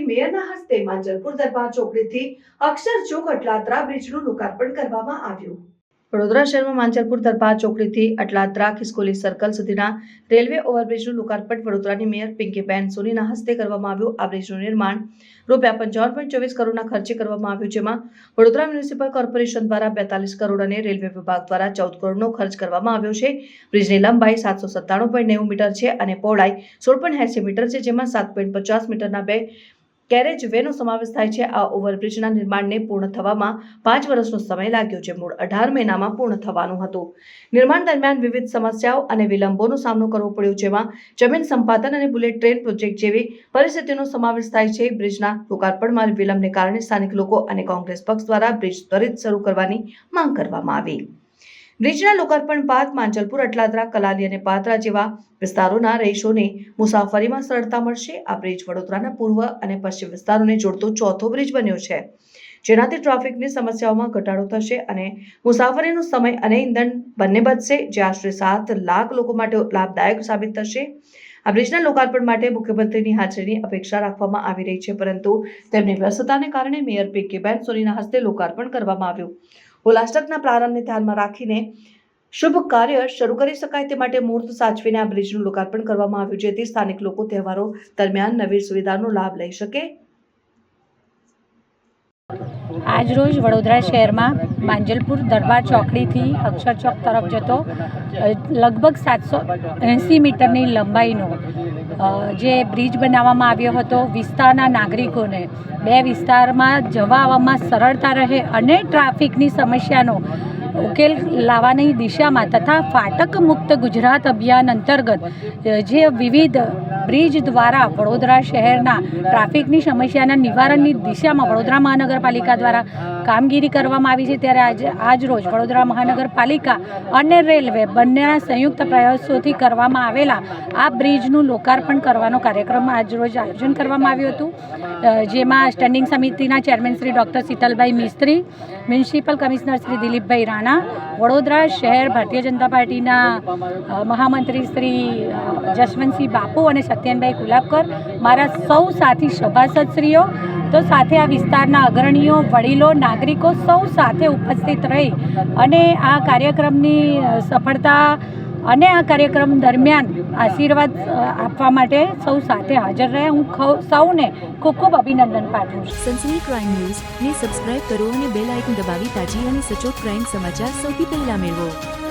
માંજલપુર દરબાર ચોકડીથી અક્ષર ચોક અટલાત્રા બ્રિજનું લોકાર્પણ કરવામાં આવ્યું. વડોદરા શહેરમાં માંજલપુર દરબાર ચોકડીથી અટલાત્રા ખિસકોલી સર્કલ સુધીના રેલવે ઓવરબ્રિજનું લોકાર્પણ વડોદરાની મેયર પિંકીબેન સોનીના હસ્તે કરવામાં આવ્યું. આ બ્રિજનું નિર્માણ રૂપિયા પંચાવન પોઈન્ટ ચોવીસ કરોડના ખર્ચે કરવામાં આવ્યું, જેમાં વડોદરા મ્યુનિસિપલ કોર્પોરેશન દ્વારા બેતાલીસ કરોડ અને રેલવે વિભાગ દ્વારા ચૌદ કરોડનો ખર્ચ કરવામાં આવ્યો છે. બ્રિજની લંબાઈ સાતસો સત્તાણું પોઈન્ટ નેવું મીટર છે અને પહોળાઈ સોળ પોઈન્ટ એસી મીટર છે, જેમાં સાત પોઈન્ટ પચાસ મીટરના બે કેરેજ વેનો સમાવેશ થાય છે. આ ઓવરબ્રિજના નિર્માણને પૂર્ણ થવામાં પાંચ વર્ષનો સમય લાગ્યો છે. મૂળ અઢાર મહિનામાં પૂર્ણ થવાનું હતું. નિર્માણ દરમિયાન વિવિધ સમસ્યાઓ અને વિલંબોનો સામનો કરવો પડ્યો, જેમાં જમીન સંપાદન અને બુલેટ ટ્રેન પ્રોજેક્ટ જેવી પરિસ્થિતિનો સમાવેશ થાય છે. બ્રિજના લોકાર્પણમાં વિલંબને કારણે સ્થાનિક લોકો અને કોંગ્રેસ પક્ષ દ્વારા બ્રિજ ત્વરિત શરૂ કરવાની માંગ કરવામાં આવી. બ્રિજના લોકાર્પણ બાદ માંજલપુર, અટલાદરા, કલાલી અને પાત્રા જેવા વિસ્તારોના રહીશોને મુસાફરીમાં સરળતા મળશે. આ બ્રિજ વડોદરાના પૂર્વ અને પશ્ચિમ વિસ્તારોને જોડતો ચોથો બ્રિજ બન્યો છે, જેનાથી ટ્રાફિકની સમસ્યાઓમાં ઘટાડો થશે અને મુસાફરીનો સમય અને ઇંધણ બંને બચશે, જે આશરે સાત લાખ લોકો માટે લાભદાયક સાબિત થશે. આ બ્રિજના લોકાર્પણ માટે મુખ્યમંત્રીની હાજરીની અપેક્ષા રાખવામાં આવી રહી છે, પરંતુ તેમની વ્યસ્તતાને કારણે મેયર પીકેબેન સોનીના હસ્તે લોકાર્પણ કરવામાં આવ્યું. હોલાષ્ટકના પ્રારંભને ધ્યાનમાં રાખીને શુભ કાર્ય શરૂ કરી શકાય તે માટે મુહૂર્ત સાચવીને આ બ્રિજનું લોકાર્પણ કરવામાં આવ્યું જેથી સ્થાનિક લોકો તહેવારો દરમિયાન નવી સુવિધાનો લાભ લઈ શકે. આજરોજ વડોદરા શહેરમાં માંજલપુર દરબાર ચોકડીથી અક્ષર ચોક તરફ જતો લગભગ સાતસો એંસી મીટરની લંબાઈનો જે બ્રિજ બનાવવામાં આવ્યો હતો, વિસ્તારના નાગરિકોને બે વિસ્તારમાં જવા આવવામાં સરળતા રહે અને ટ્રાફિકની સમસ્યાનો ઉકેલ લાવવાની દિશામાં તથા ફાટક મુક્ત ગુજરાત અભિયાન અંતર્ગત જે વિવિધ બ્રિજ દ્વારા વડોદરા શહેરના ટ્રાફિકની સમસ્યાના નિવારણની દિશામાં વડોદરા મહાનગરપાલિકા દ્વારા કામગીરી કરવામાં આવી છે ત્યારે આજે રોજ વડોદરા મહાનગરપાલિકા અને રેલવે બંનેના સંયુક્ત પ્રયાસોથી કરવામાં આવેલા આ બ્રિજનું લોકાર્પણ કરવાનો કાર્યક્રમ આજ રોજ આયોજન કરવામાં આવ્યું હતું. જેમાં સ્ટેન્ડિંગ સમિતિના chairman Shri doctor Shitalbhai Mistry, municipal commissioner Shri દિલીપભાઈ રાણા, વડોદરા શહેર ભારતીય જનતા પાર્ટીના મહામંત્રી શ્રી જશવંતસિંહ બાપુ અને સત્યનભાઈ ગુલાબકર, મારા સૌ સાથી સભાસદશ્રીઓ. તો સાથે આ વિસ્તારના અગ્રણીઓ, વડીલો નાગરિકો સૌ સાથે ઉપસ્થિત રહી અને આ કાર્યક્રમની સફળતા અને આ કાર્યક્રમ દરમિયાન આશીર્વાદ આપવા માટે સૌ સાથે હાજર રહ્યા હું સૌને ખૂબ ખૂબ અભિનંદન પાઠવું સનસની ક્રાઇમ ન્યૂઝ ને સબસ્ક્રાઇબ કરો અને બેલ આઇકન દબાવી તાજી અને સચોટ ક્રાઇમ સમાચાર સૌથી પહેલા મેળવો.